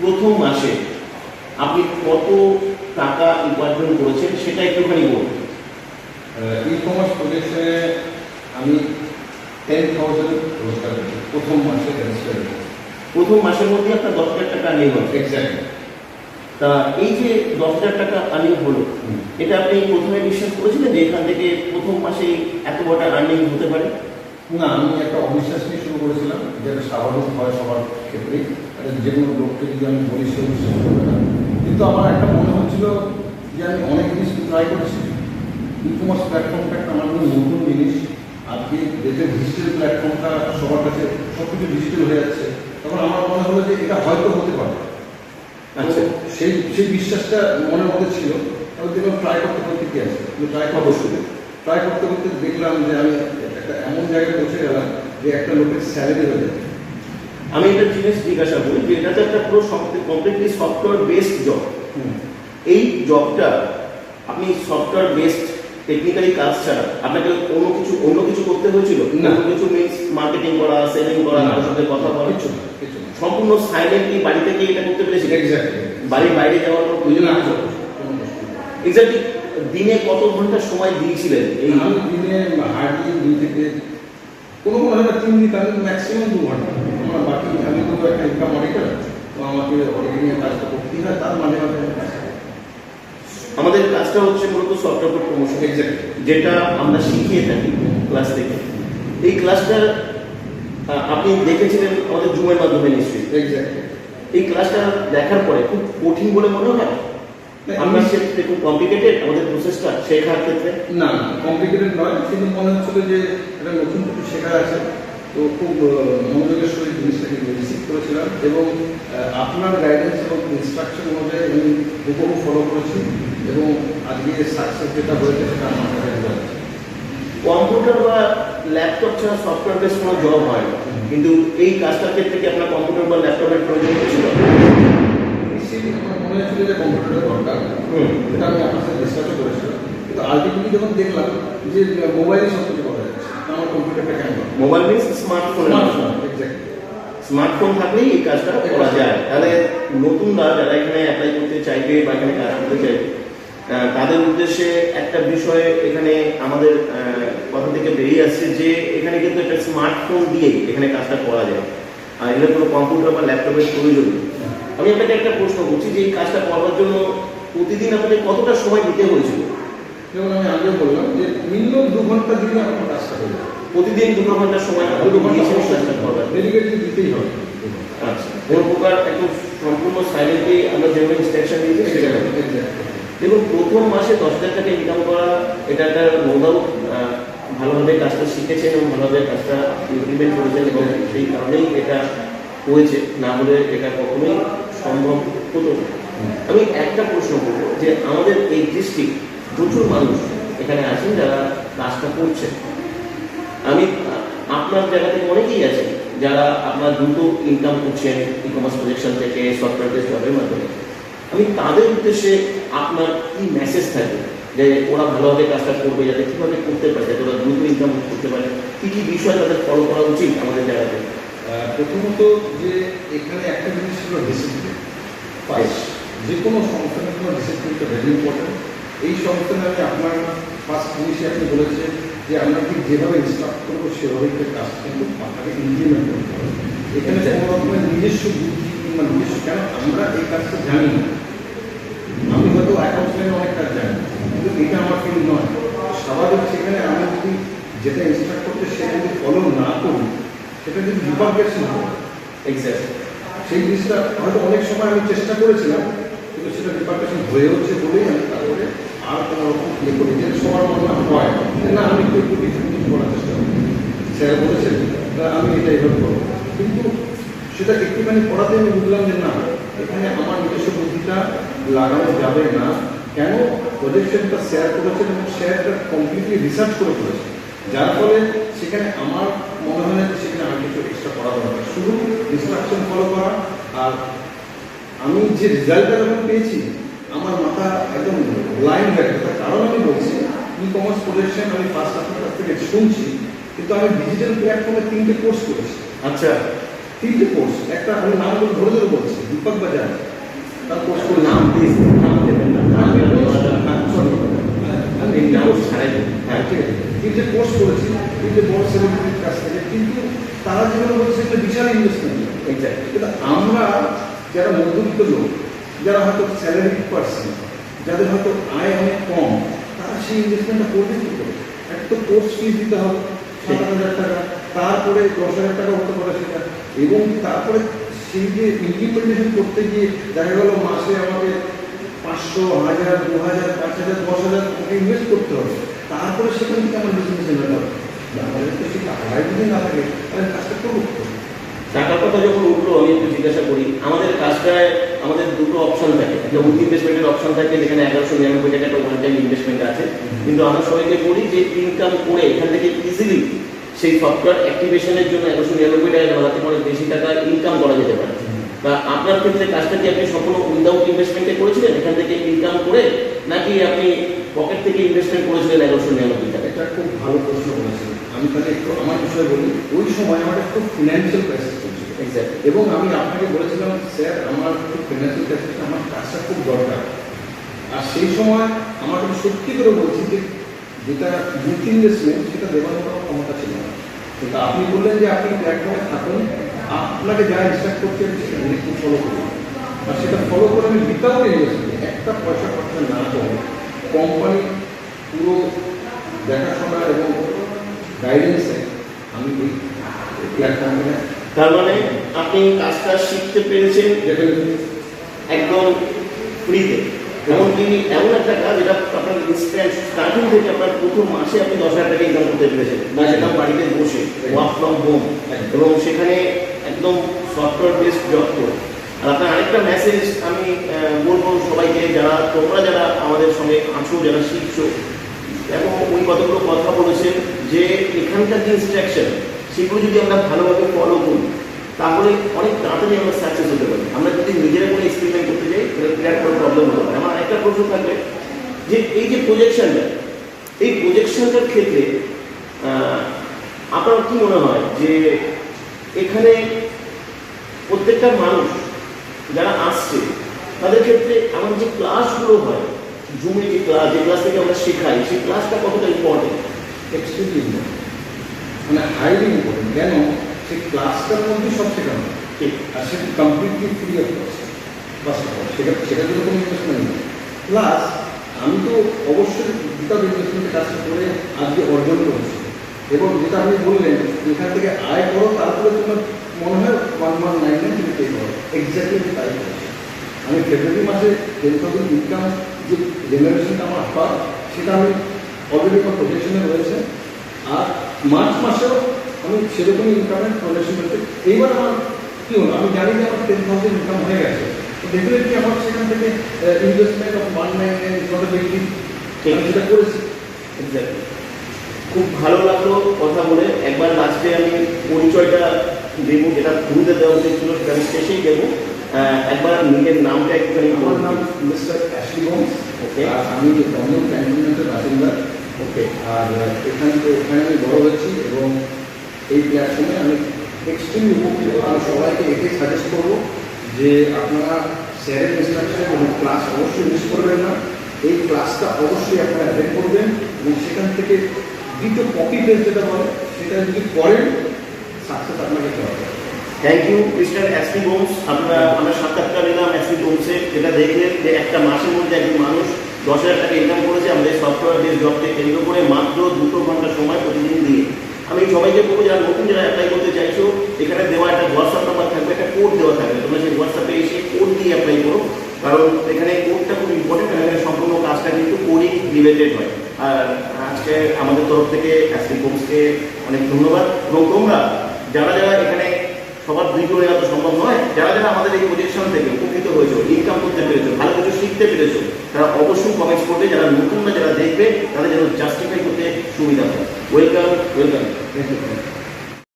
প্রথম মাসে আপনি কত টাকা উপার্জন করেছেন সেটা একটুখানি বলুন। ই কমার্স প্রজেক্টে আমি টেন থাউজেন্ড রোজগার করি। প্রথম মাসে প্রথম মাসের মধ্যে আপনার দশ হাজার টাকা আর্নিং এক্স্যাক্টলি তা এই যে দশ হাজার টাকা আর্নিং হলো এটা আপনি প্রথমে বিশ্বাস করেছিলেন যে এখান থেকে প্রথম মাসেই এত বড় আর্নিং হতে পারে? না আমি একটা অবিশ্বাস নিয়ে শুরু করেছিলাম যেটা স্বাভাবিক হয় সবার ক্ষেত্রেই। যে কোনো লোককে যদি আমি বলি সে বিশ্বাস করবে না। কিন্তু আমার একটা মনে হচ্ছিল যে আমি অনেক জিনিস ট্রাই করেছি। ই কমার্স প্ল্যাটফর্মটা একটা আমার জন্য নতুন জিনিস। আজকে দেশের ডিজিটাল প্ল্যাটফর্মটা সবার কাছে সব কিছু ডিজিটাল হয়ে যাচ্ছে। তখন আমার মনে হলো যে এটা হয়তো হতে পারে। আচ্ছা। সেই সেই বিশ্বাসটা মনের মধ্যে ছিল। তবে দেখলাম ট্রাই করতে করতে কি আছে? ট্রাই করা অবশ্যই। ট্রাই করতে করতে দেখলাম যে আমি একটা এমন জায়গায় পৌঁছে গেলাম যে একটা লোকের স্যালারি হয়ে যাবে আমি একটা জিনিস জিজ্ঞাসা করি যে এটা তো একটা পুরো কমপ্লিটলি সফটওয়্যার বেসড জব এই জবটা আপনি সফটওয়্যার বেসড টেকনিক্যালি কাজ ছাড়া আপনাকে অন্য কিছু অন্য কিছু করতে হয়েছিল? না। অন্য কিছু মিনস মার্কেটিং করা সেলিং করা। কারোর সাথে কথা বলা? কিছু না কিছু না। সম্পূর্ণ সাইলেন্টলি বাড়ি থেকে এটা করতে এক্স্যাক্টলি বাড়ির বাইরে যাওয়ার কোনো প্রয়োজন জন্য আছে। এক্স্যাক্টলি দিনে কত ঘণ্টা সময় দিয়েছিলেন এই দিনে হার্ডলি দুই থেকে কোনো কোনো তিন দিন ম্যাক্সিমাম দু ঘণ্টা। আমার বাকি তো একটা ইনকাম অডিটার তো আমাকে অডিটিংয়ের কাজটা করতেই হয় তার মাঝে মাঝে। আমাদের কাজটা হচ্ছে মূলত সফটওয়্যার প্রমোশন. যেটা আমরা শিখিয়ে থাকি ক্লাস থেকে। এই ক্লাসটা আপনি দেখেছিলেন আমাদের জুমের মাধ্যমে নিশ্চয়ই। এই ক্লাসটা দেখার পরে খুব কঠিন বলে মনে হয়? না, আপনার আমি- ক্ষেত্রে খুব কমপ্লিকেটেড আমাদের প্রসেসটা শেখার ক্ষেত্রে? না কমপ্লিকেটেড নয় কিন্তু মনে হচ্ছিল যে একটা নতুন কিছু শেখা আছে। তো খুব মনোযোগের সহিত জিনিসটাকে রিসিভ করেছিলাম এবং আপনার গাইডেন্স এবং ইনস্ট্রাকশন অনুযায়ী আমি হুবহু ফলো করেছি এবং আজকে সাকসেস যেটা হয়েছে সেটা আমার। কম্পিউটার বা ল্যাপটপ ছাড়া সফটওয়্যার বেস কোনো জব হয় না কিন্তু এই কাজটার ক্ষেত্রে কি আপনার কম্পিউটার বা ল্যাপটপের প্রয়োজন হয়েছিল আমার মনে হচ্ছিল যে কম্পিউটারের দরকার। এটা আমি আপনার সাথে ডিসকাসও করেছিলাম কিন্তু আলটিমেটলি যখন দেখলাম যে মোবাইলে সব কিছু করা যাচ্ছে আমার কম্পিউটারটা? Mobile means smartphone. স্মার্টফোন থাকলেই এই কাজটা করা যায়। তাহলে নতুনরা যারা এখানে অ্যাপ্লাই করতে চাইবে বা এখানে কাজ করতে চাইবে তাদের উদ্দেশ্যে একটা বিষয় এখানে আমাদের কথা থেকে বেরিয়ে আসছে যে এখানে কিন্তু একটা স্মার্টফোন দিয়েই এখানে কাজটা করা যায়। আর এখানে কোনো কম্পিউটার বা ল্যাপটপের প্রয়োজন নেই। আমি আপনাকে একটা প্রশ্ন করছি যে এই কাজটা করবার জন্য প্রতিদিন আপনাকে কতটা সময় দিতে হয়েছিল? যেমন আমি আগে বললাম যে মিনিমাম দু ঘণ্টা দিলে আমার কাজটা হয়ে প্রতিদিন দুটো ঘণ্টা সময় দু দুটো ঘণ্টা ঘণ্টা কাজটা করবার দিতেই হবে। আচ্ছা কোনো প্রকার একদম সম্পূর্ণ সাইলেন্টলি আমরা যেভাবে ইনস্ট্রাকশন দিয়েছি সেটা হবে। দেখুন প্রথম মাসে দশ হাজার টাকা ইনকাম করা এটা একটা নো ভালোভাবে কাজটা শিখেছেন এবং ভালোভাবে কাজটা ইমপ্লিমেন্ট করেছেন এবং সেই কারণেই এটা হয়েছে। না হলে এটা কখনোই সম্ভব হতো না। আমি একটা প্রশ্ন করব যে আমাদের এই ডিস্ট্রিক্ট প্রচুর মানুষ এখানে আছেন যারা কাজটা করছেন। আমি আপনার জায়গা থেকে অনেকেই আছেন যারা আপনার দ্রুত ইনকাম করছেন ই কমার্স প্রজেকশন থেকে সফটওয়্যার বেস জবের মাধ্যমে। আমি তাদের উদ্দেশ্যে আপনার কি মেসেজ থাকবে যে ওরা ভালোভাবে কাজটা করবে যাতে কীভাবে করতে পারে যাতে ওরা দ্রুত ইনকাম করতে পারে? কী কী বিষয় তাদের ফলো করা উচিত আমাদের জায়গাতে প্রথমত যে এখানে একটা জিনিস ছিল ডিসিপ্লিন ফার্স্ট যে কোনো সংস্থানের জন্য ডিসিপ্লিনটা ভেরি ইম্পর্টেন্ট এই সংস্থানে আমি আপনার ফার্স্ট জিনিসই আপনি বলেছে যে আমরা ঠিক যেভাবে ইনস্ট্রাক্ট করব সেভাবেই একটা কাজ কিন্তু আপনাকে ইমপ্লিমেন্ট করতে হবে। এখানে কোনো রকমের নিজস্ব বুদ্ধি কিংবা নিজস্ব কেন? আমরা এই কাজটা জানি না। আমি হয়তো অ্যাকাউন্টস লাইনে অনেক কাজ জানি কিন্তু এটা আমার ফিল্ড নয়। স্বাভাবিক সেখানে আমি যদি যেটা ইনস্ট্রাক্ট করতে সেটা যদি ফলো না করি সেটা যদি বিপাকেশন হয়। এক্স্যাক্ট সেই জিনিসটা হয়তো অনেক সময় আমি চেষ্টা করেছিলাম বিপাকেশন হয়ে হচ্ছে বলেই আমি তারপরে আর কোনো রকম ইয়ে করি যে সবার মনে হয়। না, আমি একটু একটু কিছু করার চেষ্টা করি। স্যার বলেছেন আমি এটা এইভাবে করব। কিন্তু সেটা একটুখানি পড়াতে আমি বুঝলাম যে না, এখানে আমার নিজস্ব বুদ্ধিটা লাগানো যাবে না। কেন? প্রজেকশনটা শেয়ার করেছেন এবং শেয়ারটা কমপ্লিটলি রিসার্চ করে করেছে যার ফলে সেখানে আমার মনে হয় না সেখানে আমি কিছু এক্সট্রা করা দরকার। শুধু ইনস্ট্রাকশন ফলো করা আর আমি যে রেজাল্টটা যখন পেয়েছি আমার মাথা একদম লাইন হয়ে গেছে। তার কারণ আমি বলছি ই কমার্স প্রজেকশন আমি ফার্স্ট আপনার কাছ থেকে শুনছি কিন্তু আমি ডিজিটাল প্ল্যাটফর্মে তিনটে কোর্স করেছি। আচ্ছা। তিনটে কোর্স একটা আমি নামগুলো ধরে ধরে বলছি দীপক বাজার। তার কোর্স করে নাম প্লিজ নাম দেবেন না। নাম। হ্যাঁ, নাম। হ্যাঁ। ঠিক আছে। তিনটে কোর্স করেছি। তিনটে বড় সেলিব্রিটির কাছ থেকে। কিন্তু তারা যেগুলো বলছে সেগুলো বিশাল ইনভেস্টমেন্ট. কিন্তু আমরা যারা মধ্যবিত্ত লোক যারা হয়তো স্যালারি পার্সন যাদের হয়তো আয় অনেক কম তারা সেই ইনভেস্টমেন্টটা করবে কি করে? একটা তো কোর্স ফিস দিতে হবে সাত হাজার টাকা। তারপরে দশ হাজার টাকা হতে পারে সেটা। এবং তারপরে সেই যে ইমপ্লিমেন্টেশন করতে গিয়ে দেখা গেল মাসে আমাকে পাঁচশো হাজার দু হাজার পাঁচ হাজার দশ হাজার ওকে ইনভেস্ট করতে হবে। তারপরে সেখান থেকে আমার বিজনেস আমাদের তো সেই টাকাটাই যদি না থাকে তাহলে কাজটা করব? টাকার কথা যখন উঠল আমি একটু জিজ্ঞাসা করি আমাদের দুটো অপশন থাকে। একটা উইথ ইনভেস্টমেন্টের অপশন থাকে, যেখানে এগারোশো নিরানব্বই টাকা একটা ওয়ান টাইম ইনভেস্টমেন্ট আছে। কিন্তু আমরা সবাইকে বলি যে ইনকাম করে এখান থেকে ইজিলি সেই সফটওয়্যার অ্যাক্টিভেশনের জন্য এগারোশো নিরানব্বই টাকা জমা থেকে বেশি টাকা ইনকাম করা যেতে পারে। বা আপনার ক্ষেত্রে কাজটা কি আপনি সম্পূর্ণ উইদাউট ইনভেস্টমেন্টে করেছিলেন? এখান থেকে ইনকাম করে নাকি আপনি পকেট থেকে ইনভেস্টমেন্ট করেছিলেন এগারোশো নিরানব্বই টাকা এটা খুব ভালো প্রশ্ন করেছেন। আমি তাহলে একটু আমার বিষয়ে বলি, ওই সময় আমার একটু ফিনান্সিয়াল ক্রাইসিস এক্স্যাক্টলি এবং আমি আপনাকে বলেছিলাম, স্যার, আমার খুব ফিনান্সিয়াল ক্রাইসিস আমার কাজটা খুব দরকার। আর সেই সময় আমার আমি সত্যি করে বলছি যে, যেটা ইউথ ইনভেস্টমেন্ট সেটা দেওয়ার আমার ক্ষমতা ছিল না। কিন্তু আপনি বললেন যে আপনি প্ল্যাটফর্মে থাকুন, আপনাকে যা ইনস্ট্রাক্ট আমি সেটা একটু ফলো করুন আর সেটা ফলো করে আমি উইদাউট ইনভেস্টমেন্ট একটা পয়সা খরচা না করে কোম্পানি পুরো দেখাশোনা এবং গাইডেন্সে আমি ওই প্ল্যাটফর্মে তার মানে আপনি কাজটা শিখতে পেরেছেন একদম ফ্রিতে এমনকি এমন একটা কাজ যেটা আপনার ইনস্ট্যান্ট স্টার্টিং থেকে আপনার প্রথম মাসে আপনি দশ হাজার টাকা ইনকাম করতে পেরেছেন। না সেটা বাড়িতে বসে ওয়ার্ক ফ্রম হোম এবং সেখানে একদম সফটওয়্যার বেসড জব করে। আর আপনার আরেকটা মেসেজ আমি বলব সবাইকে যারা তোমরা যারা আমাদের সঙ্গে আছো যারা শিখছো এবং ওই কতগুলো কথা বলেছেন যে এখানকার যে ইনস্ট্রাকশন সেগুলো যদি আমরা ভালোভাবে ফলো করি, তাহলে অনেক তাড়াতাড়ি আমরা সাকসেস হতে পারি। আমরা যদি নিজেরা কোনো এক্সপেরিমেন্ট করতে যাই, তাহলে বিরাট বড় প্রবলেম হতে পারে। আমার একটা প্রশ্ন থাকবে যে এই যে প্রজেকশনটা এই প্রজেকশনটার ক্ষেত্রে আপনার কি মনে হয় যে এখানে প্রত্যেকটা মানুষ যারা আসছে, তাদের ক্ষেত্রে আমার যে ক্লাসগুলো হয় জুমে যে ক্লাস যে ক্লাস থেকে আমরা শেখাই, সেই ক্লাসটা কতটা ইম্পর্টেন্ট এক্সট্রিমলি মানে হাইলি ইম্পর্টেন্ট কেন? সেই ক্লাসটার মধ্যে সব শেখানো। ঠিক আর সেটা কমপ্লিটলি ফ্রি অফ কস্ট বাস, সেটা, সেটার জন্য কোনো ইনভেস্টমেন্ট নেই। প্লাস আমি তো অবশ্যই উইদাউট ইনভেস্টমেন্টের কাজটা করে আজকে অর্জন করেছি। এবং যেটা আপনি বললেন এখান থেকে আয় করো, তারপরে তোমার মনে হয় ওয়ান ওয়ান নাইন নাইন তুমি পে করো। এক্স্যাক্টলি তাই আমি ফেব্রুয়ারি মাসে টেন থাউজেন্ড ইনকাম যে জেনারেশনটা আমার হয়, সেটা আমি অলরেডি আমার প্রজেকশনে রয়েছে। আর মার্চ মাসেও আমি সেরকমই ইনকামের প্রজেকশন রয়েছে এইবার আমার কি হলো? আমি জানি যে আমার টেন থাউজেন্ড ইনকাম হয়ে গেছে। ডেফিনেটলি আমার সেখান থেকে investment of one nine not বেশি। সেটা করেছি। এক্স্যাক্টলি খুব ভালো লাগল কথা বলে। একবার লাস্টে আমি পরিচয়টা দেবো যেটা শুরুতে দেওয়া উচিত ছিল সেটা আমি শেষেই দেবো। একবার নিজের নামটা একটুখানি আমার নাম মিস্টার অ্যাশলি গোমস ওকে আমি দমদম ক্যান্টনমেন্টের বাসিন্দা ওকে, আর এখানে এখানে আমি বড় হয়েছি এবং এই প্ল্যাটফর্মে আমি এক্সট্রিমলি উপকৃত। আমি সবাইকে এটাই সাজেস্ট করব যে আপনারা স্যারের ইনস্ট্রাকশন এবং ক্লাস অবশ্যই মিস করবেন না। এই ক্লাসটা অবশ্যই আপনারা অ্যাটেন্ড করবেন এবং সেখান থেকে দ্বিতীয় কপি পেস্ট যেটা বলে সেটা যদি করেন সাকসেস আপনাকে হবে থ্যাংক ইউ মিস্টার অ্যাসলি বোমস আমরা আমরা সাক্ষাৎকার নিলাম অ্যাসলি বোমসে যেটা দেখলেন যে একটা মাসের মধ্যে একজন মানুষ দশ হাজার টাকা ইনকাম করেছে আমাদের সফটওয়্যার বেস জবকে কেন্দ্র করে মাত্র দুটো ঘণ্টা সময় প্রতিদিন দিয়ে আমি সবাইকে বলব, যারা নতুন যারা অ্যাপ্লাই করতে চাইছো, এখানে দেওয়া একটা হোয়াটসঅ্যাপ নাম্বার থাকবে, একটা কোড দেওয়া থাকবে। তোমরা সেই হোয়াটসঅ্যাপে এসে কোড দিয়ে অ্যাপ্লাই করো। কারণ এখানে কোডটা খুব ইম্পর্টেন্ট এখানে সম্পূর্ণ কাজটা কিন্তু কোডিং রিলেটেড হয়। আর আজকে আমাদের তরফ থেকে অ্যাসলি বোমসকে অনেক ধন্যবাদ। এবং তোমরা, যারা যারা এখানে সবার দুই করে যাওয়া সম্ভব নয়। যারা যারা আমাদের এই প্রজেকশন থেকে উপকৃত হয়েছে ইনকাম করতে পেরেছ, ভালো কিছু শিখতে পেরেছ, তারা অবশ্যই কমেন্টস করবে। যারা নতুন না যারা দেখবে, তাদের যেন জাস্টিফাই করতে সুবিধা হয়। Welcome welcome